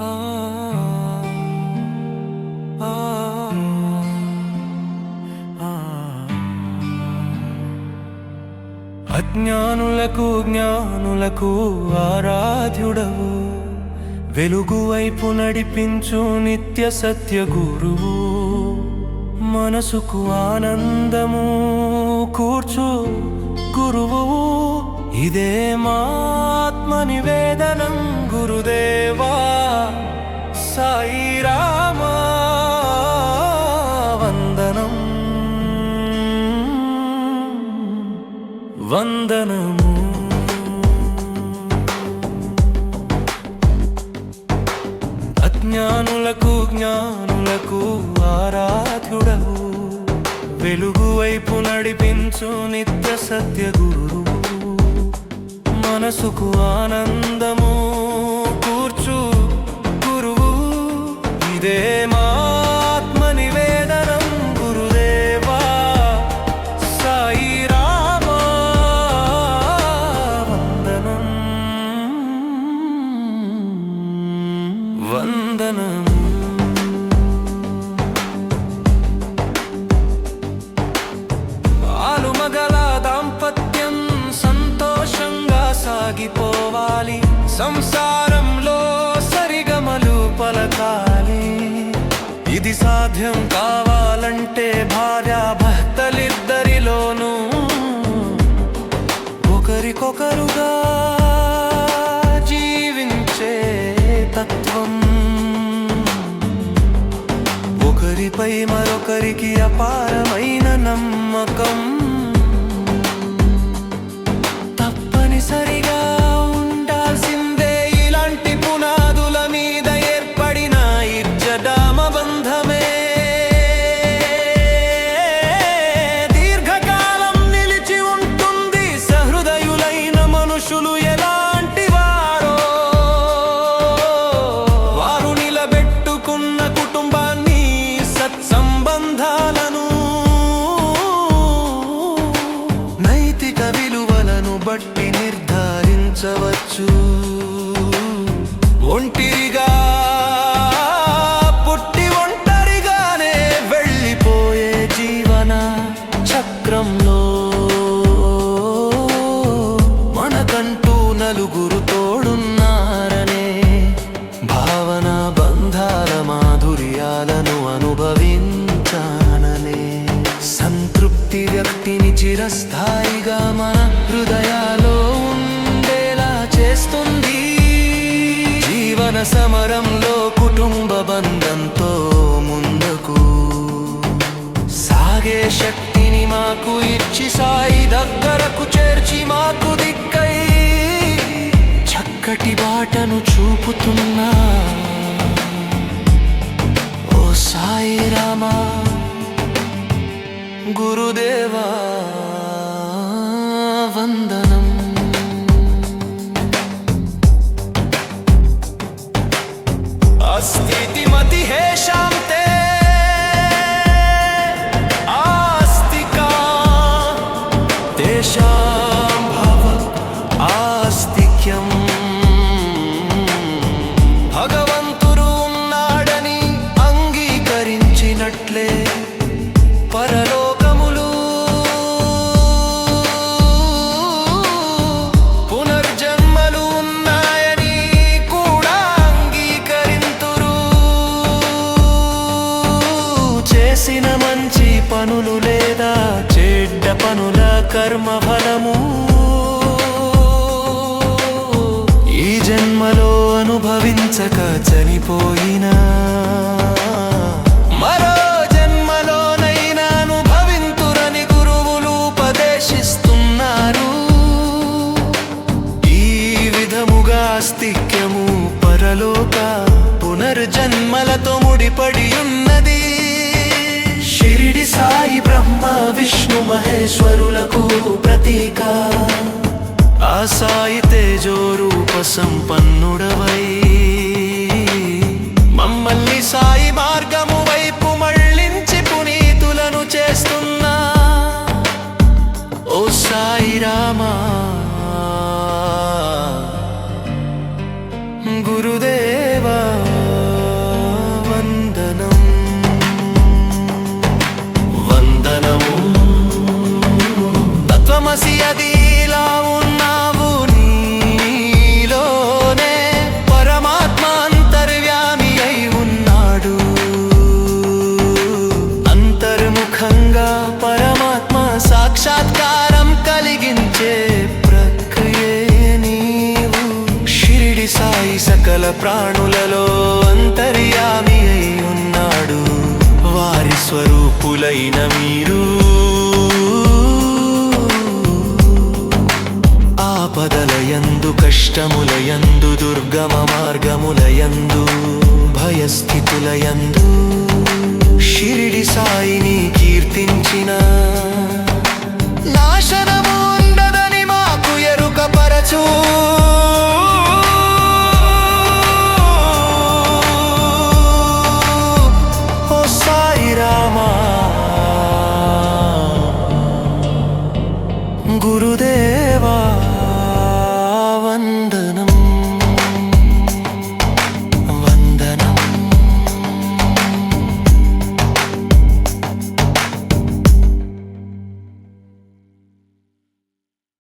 ఆ అజ్ఞానులకు జ్ఞానులకు ఆరాధ్యుడవు. వెలుగు వైపు నడిపించు నిత్య సత్య గురువు. మనసుకు ఆనందము కూర్చు గురువు. ఇదే మాత్మ నివేదనం గురుదేవా. సాయి రామా వందనం. వందనము. అజ్ఞానులకు జ్ఞానులకు ఆరాధ్యుడవు. వెలుగు వైపు నడిపించు నిత్య సత్య గురువు మనసుకు ఆనందము. ఇదే ఇది కావాలంటే భార్య భర్తలిద్దరిలోనూ ఒకరికొకరుగా జీవించే తత్వం. ఒకరిపై మరొకరికి అపారమైన నమ్మకం. బట్టి నిర్ధారించవచ్చు. ఒంటిరిగా పుట్టి ఒంటరిగానే వెళ్ళిపోయే జీవన చక్రంలో మనకంటూ నలుగురు తోడున్నారనే భావన బంధాల మాధుర్యాలను అనుభవించాననే సంతృప్తి వ్యక్తిని చిరస్థాయిగా మన జీవన సమరంలో కుటుంబ బంధంతో ముందుకు సాగే శక్తిని మాకు ఇచ్చి సాయి దగ్గరకు చేర్చి మాకు దిక్కై చక్కటి బాటను చూపుతున్నా ఓ సాయి రామా గురుదేవా వందనం పనులు లేదా చెడ్డ పనుల కర్మ ఫలము? ఈ జన్మలో అనుభవించక చనిపోయినా మహేశ్వరులకు ప్రతీక. ఆ సాయి తేజో రూప సంపన్నుడవై సకల ప్రాణులలో అంతర్యామి అయి ఉన్నాడు వారి స్వరూపులైన మీరు. ఆపదలయందు కష్టములయందు దుర్గమ మార్గములయందు భయస్థితులయందు